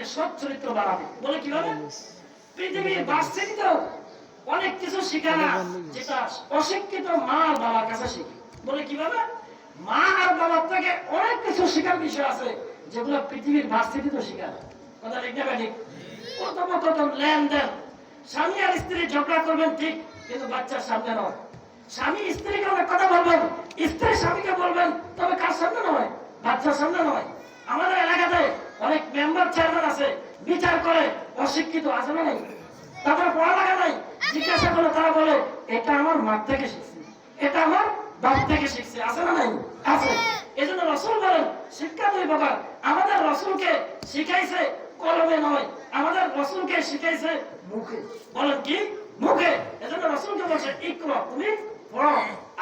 বাচ্চাদেরকে সৎ চরিত্র বানাবে। বলে কীভাবে? পৃথিবীর বাস্তবিক তো অনেক কিছু শেখা না যেটা অশিক্ষিত মা আর বাবার কাছে শিখে। বলে কীভাবে? মা আর বাবার থেকে অনেক কিছু শেখার বিষয় আছে যেগুলো পৃথিবীর বাস্তবিক তো শেখা কথা ঠিক না ঠিক প্রথম প্রথম লেনদেন। স্বামী আর স্ত্রী ঝগড়া করবেন ঠিক কিন্তু বাচ্চার সামনে নয়। স্বামী স্ত্রীকে অনেক কথা বলবেন স্ত্রী স্বামীকে বলবেন তবে কার সামনে নয়? বাচ্চার সামনে নয়। আমাদের এলাকাতে চেয়ারম্যান আছে, বিচার করে, অশিক্ষিত আছে না নেই? তারপরে পড়ালেখা নাই? জিজ্ঞাসা করলে, তারা বলে, এটা আমার মা থেকে শিখছি। এটা আমার বাপ থেকে শিখছে। আছে না নাই? আছে। এই জন্য রসুল বলেন, শিক্ষা দুই প্রকার। আমাদের রসুলকে শিখাইছে কলমে নয়, আমাদের রসুলকে শিখাইছে মুখে। বলেন কি? মুখে। এই এজন্য রসুলকে বলছে, ইকরা, তুমি পড়ো।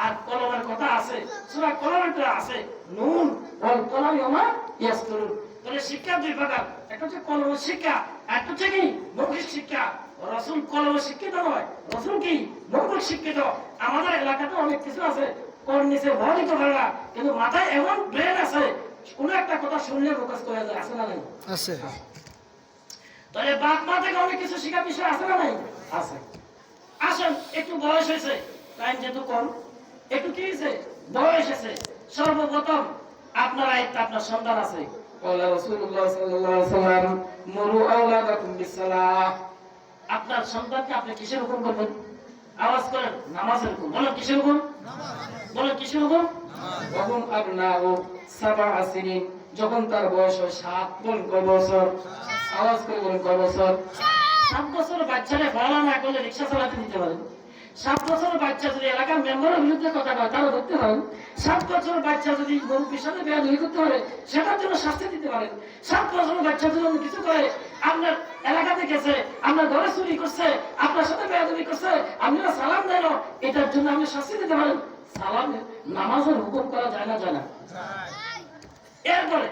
আর কলমের কথা আছে, সূরা কলমের আছে, নুন, ওয়াল কলামি ওমা তাহলে শিক্ষা দুই প্রকার। একটা হচ্ছে কলম শিক্ষা একটা হচ্ছে কি? মৌখিক শিক্ষা। রসুল কলম শিক্ষিত নয়। রসুল কি? মৌখিক শিক্ষিত। আমাদের এলাকাতে অনেক কিছু আছে। নিচে না কিন্তু মাথায় এমন ব্রেন আছে কোনো একটা কথা শুনলে প্রকাশ করে যায়। আছে না নাই? আছে। তাহলে বাপ মা থেকে অনেক কিছু শেখার বিষয় আছে না নাই? আছে। আসেন একটু বয়স হয়েছে। টাইম যেহেতু কম একটু কি হয়েছে? বয়স হয়েছে। সর্বপ্রথম কিসের যখন তার বয়স হয় সাত বলুন ক বছর আওয়াজ করে বলুন ক বছর সাত বছর বাচ্চারা বলা না করলে রিক্সা চালাতে দিতে পারেন। সাত বছর বাচ্চা যদি এলাকার মেম্বারের বিরুদ্ধে কথা কয় তারা ধরতে পারেন সাত বছর বাচ্চা যদি মুরব্বীর সাথে বেয়াদবি করতে পারে সেটার জন্য শাস্তি দিতে পারেন সাত বছর বাচ্চা যদি কিছু করে আপনার এলাকাতে গেছে আপনার ঘরে চুরি করছে আপনার সাথে বেয়াদবি করছে আপনারা সালাম দেন এটার জন্য আপনি শাস্তি দিতে পারেন। সালাম নামাজের হুকুম করা যায় না যায় না। এরপরে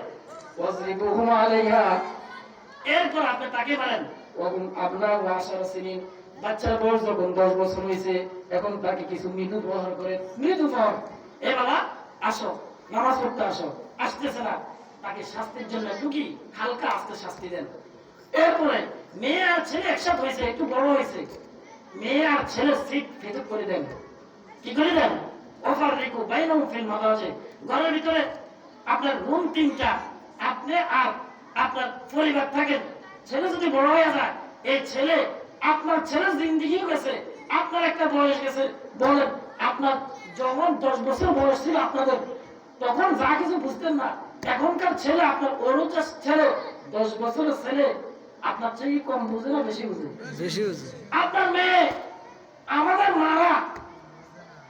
এরপর আপনি তাকে বলেন ওরকম আপনার আশার সিনিন বাচ্চার বয়স যখন দশ বছর হয়েছে, এখন তাকে কিছু মৃদু ব্যবহার করে, মৃদু ফল এ বাবা, আসো, নামাজ পড়তে আসো, আসতেছে না। তাকে শাস্তির জন্য একটু হালকা আস্তে শাস্তি দেন। এরপরে মেয়ে আর ছেলে একসাথে হয়েছে, একটু বড় হয়েছে। মেয়ে আর ছেলে সিট ভেতর করে দেন। কি করে দেন? অফার রেখো বাইনাম ফিল মাদাজে ঘরের ভিতরে আপনার রুম তিনটা। আপনি আর আপনার পরিবার থাকেন। ছেলে যদি বড় হয়ে যায়, এই ছেলে আপনার ছেলের জিন্দিগি গেছে আপনার একটা বয়স গেছে বলেন আপনার যখন দশ বছর বয়স ছিল আপনাদের তখন যা কিছু বুঝতেন না এখনকার ছেলে আপনার অনুযায়ী ছেলে দশ বছরের ছেলে আপনার চেয়ে কম বুঝে না বেশি বুঝে? বেশি বুঝি। আপনার মেয়ে আমাদের মারা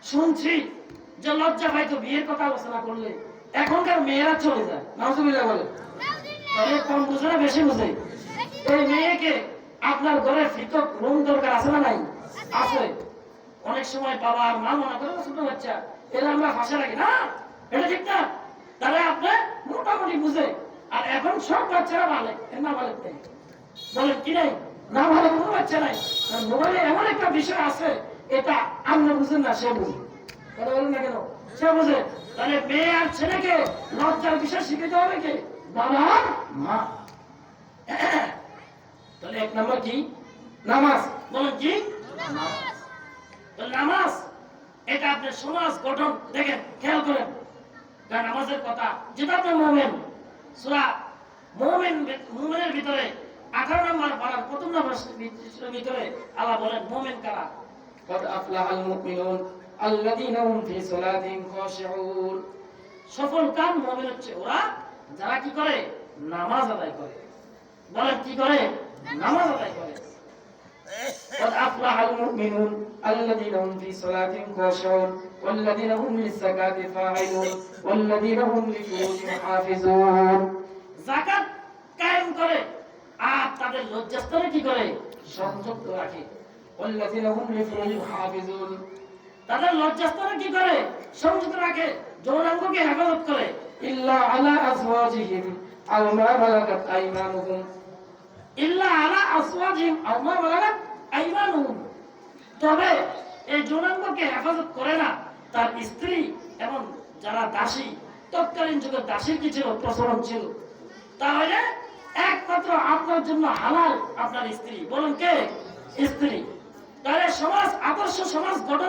শুনছি যে লজ্জা পাইতো বিয়ের কথা আলোচনা করলে এখনকার মেয়েরা চলে যায় নাজুবিল্লাহ বলে। কম বুঝে না বেশি বুঝে। এই মেয়েকে আপনার ঘরে ফিতক রুম দরকার আছে না নাই? আছে। অনেক সময় বাবা আর মা মনে করে ছোট বাচ্চা, এরা আমরা ফাঁসে রাখি। না, এটা ঠিক না। তাহলে আপনি মোটামুটি বুঝে, আর এখন সব বাচ্চারা ভালো না ভালো বলেন, কি নাই? না ভালো কোনো বাচ্চা নাই? মোবাইলে এমন একটা বিষয় আছে, এটা আপনি বুঝেন না, সে বুঝে। কথা বলেন না কেন? সে বুঝে। তাহলে মেয়ে আর ছেলেকে লজ্জার বিষয় শিখাতে হবে কি? বাবা মা। তাহলে এক নম্বর কি নামাজ বলেন কি তো নামাজ এটা আপনার সমাজ গঠন দেখেন খেয়াল করেন কারণ নামাজের কথা যেটা আপনার মোমেন সুরা মোমেন মোমেনের ভিতরে আঠারো নম্বর পাড়ার প্রথম নম্বর ভিতরে আল্লাহ বলেন মোমেন কারা قد أفلح المؤمنون الذين هم في صلاتهم خاشعون সফল কাম মুমিন হচ্ছে ওরা যারা কি করে নামাজ আদায় করে বলেন কি করে নামাজ আদায় করে قد أفلح المؤمنون الذين هم في صلاتهم خاشعون والذين هم للزكاة فاعلون والذين هم لفروجهم حافظون জাকাত কায়েম করে আর তাদের লজ্জাস্থানে কি করে সংযুক্ত রাখে والذين هم لفروجهم حافظون তাদের লজ্জাস্থানে কি করে সংযুক্ত রাখে যৌনাঙ্গকে হেফাজত করে ইল্লা আলা আজওয়াজিহিম আও মা মালাকাত আইমানুহুম তবে এই যৌনাঙ্গকে হেফাজত করে না তার স্ত্রী এবং যারা দাসী, তৎকালীন যুগে দাসীর কি ছিল? প্রচলন ছিল। তাহলে একমাত্র আপনার জন্য হালাল আপনার স্ত্রী। বলুন কে? স্ত্রী। তাহলে সমাজ, আদর্শ সমাজ গঠন